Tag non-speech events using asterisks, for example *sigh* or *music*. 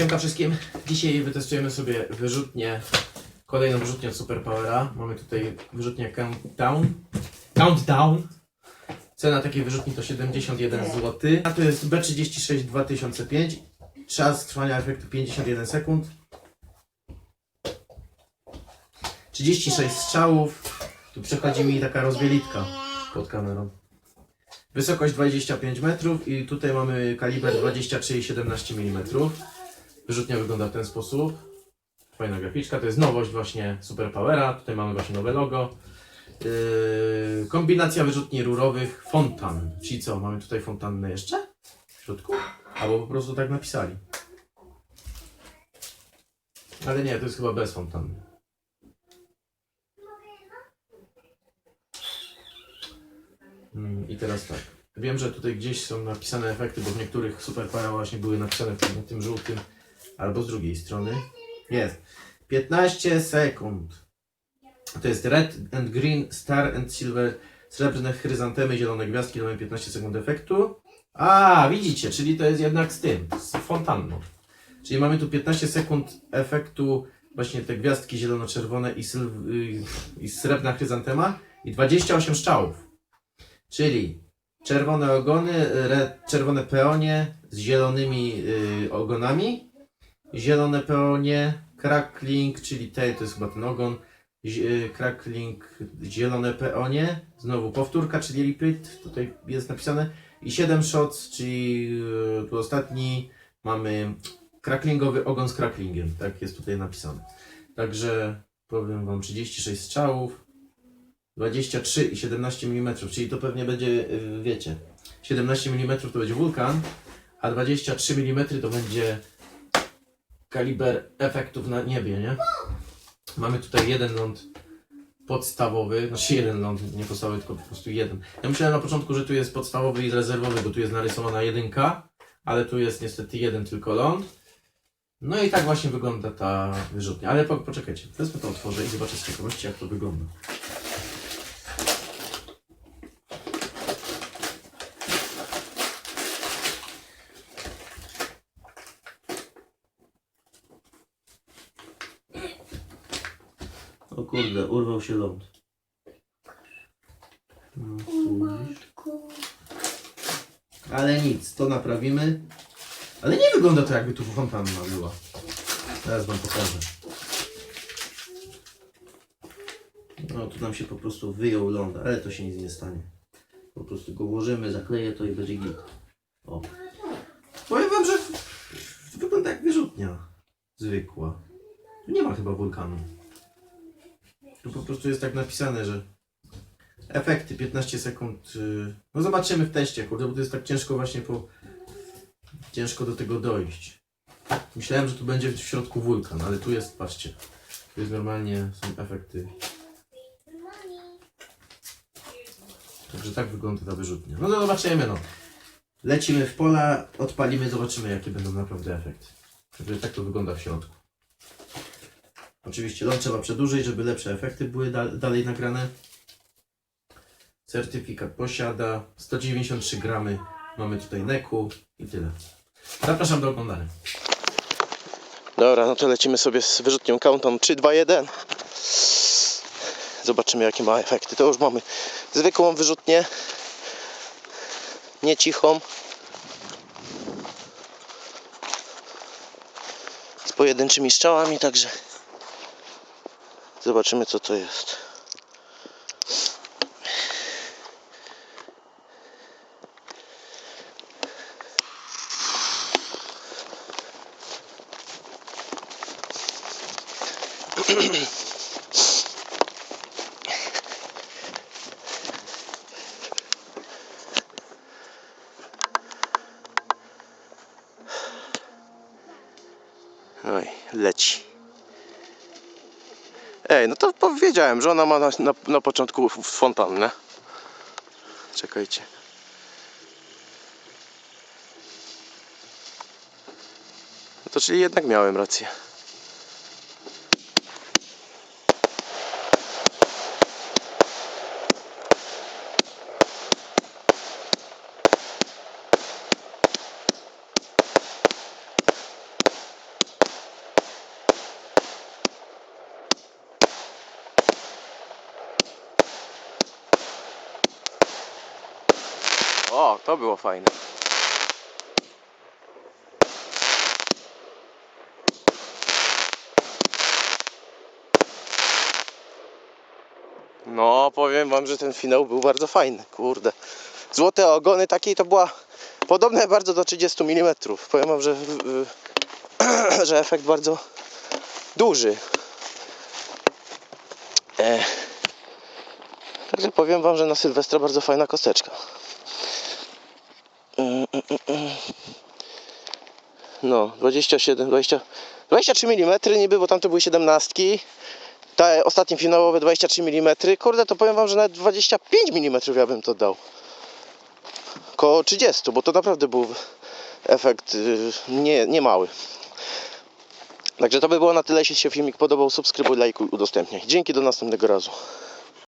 Siemka wszystkim. Dzisiaj wytestujemy sobie wyrzutnię, kolejną wyrzutnię od Superpowera. Mamy tutaj wyrzutnię Countdown. Countdown. Cena takiej wyrzutni to 71 zł. A to jest B36 2005. Czas trwania efektu 51 sekund. 36 strzałów. Tu przechodzi mi taka rozbielitka pod kamerą. Wysokość 25 metrów i tutaj mamy kaliber 23,17 mm. Wyrzutnia wygląda w ten sposób. Fajna graficzka, to jest nowość właśnie Superpowera. Tutaj mamy właśnie nowe logo. Yy, kombinacja wyrzutni rurowych fontan. Czyli co, mamy tutaj fontannę jeszcze? W środku? Albo po prostu tak napisali. Ale nie, to jest chyba bez fontanny. Mm, I teraz tak. Wiem, że tutaj gdzieś są napisane efekty, bo w niektórych Superpowera właśnie były napisane na tym żółtym albo z drugiej strony. Jest. 15 sekund. To jest red and green, star and silver, srebrne chryzantemy, zielone gwiazdki, mamy 15 sekund efektu. A, widzicie, czyli to jest jednak z tym, z fontanną. Czyli mamy tu 15 sekund efektu, właśnie te gwiazdki zielono-czerwone i, i srebrna chryzantema i 28 strzałów. Czyli czerwone ogony, czerwone peonie z zielonymi y, ogonami, zielone peonie, crackling, czyli te, to jest chyba ten ogon, y, crackling, zielone peonie, znowu powtórka, czyli repeat, tutaj jest napisane, i 7 shots, czyli y, tu ostatni mamy cracklingowy ogon z cracklingiem, tak jest tutaj napisane. Także powiem Wam 36 strzałów, 23 i 17 mm, czyli to pewnie będzie, y, wiecie, 17 mm to będzie wulkan, a 23 mm to będzie kaliber efektów na niebie, nie? Mamy tutaj jeden ląd podstawowy, znaczy jeden ląd, nie podstawowy, tylko po prostu jeden. Ja myślałem na początku, że tu jest podstawowy i rezerwowy, bo tu jest narysowana jedynka, ale tu jest niestety jeden tylko ląd. No i tak właśnie wygląda ta wyrzutnia. Ale po, poczekajcie, wezmę to otworzę i zobaczę z ciekawości jak to wygląda. O kurde, urwał się ląd. No, tu. Ale nic, to naprawimy. Ale nie wygląda to jakby tu fontanna była. Teraz wam pokażę. No tu nam się po prostu wyjął ląd, ale to się nic nie stanie. Po prostu go włożymy, zakleję to i będzie git. O. Powiem wam, że wygląda jak wyrzutnia. Zwykła. Tu nie ma chyba wulkanu. Tu po prostu jest tak napisane, że efekty 15 sekund. y, No zobaczymy w teście, kurde, bo to jest tak ciężko właśnie po. Ciężko do tego dojść. Myślałem, że tu będzie w środku wulkan, ale tu jest, patrzcie. Tu jest normalnie, są efekty. Także tak wygląda ta wyrzutnia. No to zobaczymy, no. Lecimy w pola, odpalimy, zobaczymy jakie będą naprawdę efekty. Także tak to wygląda w środku. Oczywiście ląd trzeba przedłużyć, żeby lepsze efekty były da dalej nagrane. Certyfikat posiada 193 gramy. Mamy tutaj neku i tyle. Zapraszam do oglądania. Dobra, no to lecimy sobie z wyrzutnią Countdown 3, 2, 1. Zobaczymy jakie ma efekty. To już mamy zwykłą wyrzutnię. Nie cichą. Z pojedynczymi strzałami, także zobaczymy co to jest. Oj, leci. Ej, no to powiedziałem, że ona ma na, na, na początku fontannę. Czekajcie. No to czyli jednak miałem rację. O, to było fajne. No, powiem wam, że ten finał był bardzo fajny, kurde. Złote ogony takiej to była podobne bardzo do 30 mm. Powiem wam, że, *clears throat* że efekt bardzo duży. E. Także powiem wam, że na Sylwestra bardzo fajna kosteczka. No, 27, 20, 23 mm niby, bo tamte były 17. Te ostatnie finałowe 23 mm. Kurde, to powiem wam, że nawet 25 mm ja bym to dał. Koło 30, bo to naprawdę był efekt y, nie, nie mały. Także to by było na tyle. Jeśli się filmik podobał, subskrybuj, lajkuj, udostępniaj. Dzięki, do następnego razu.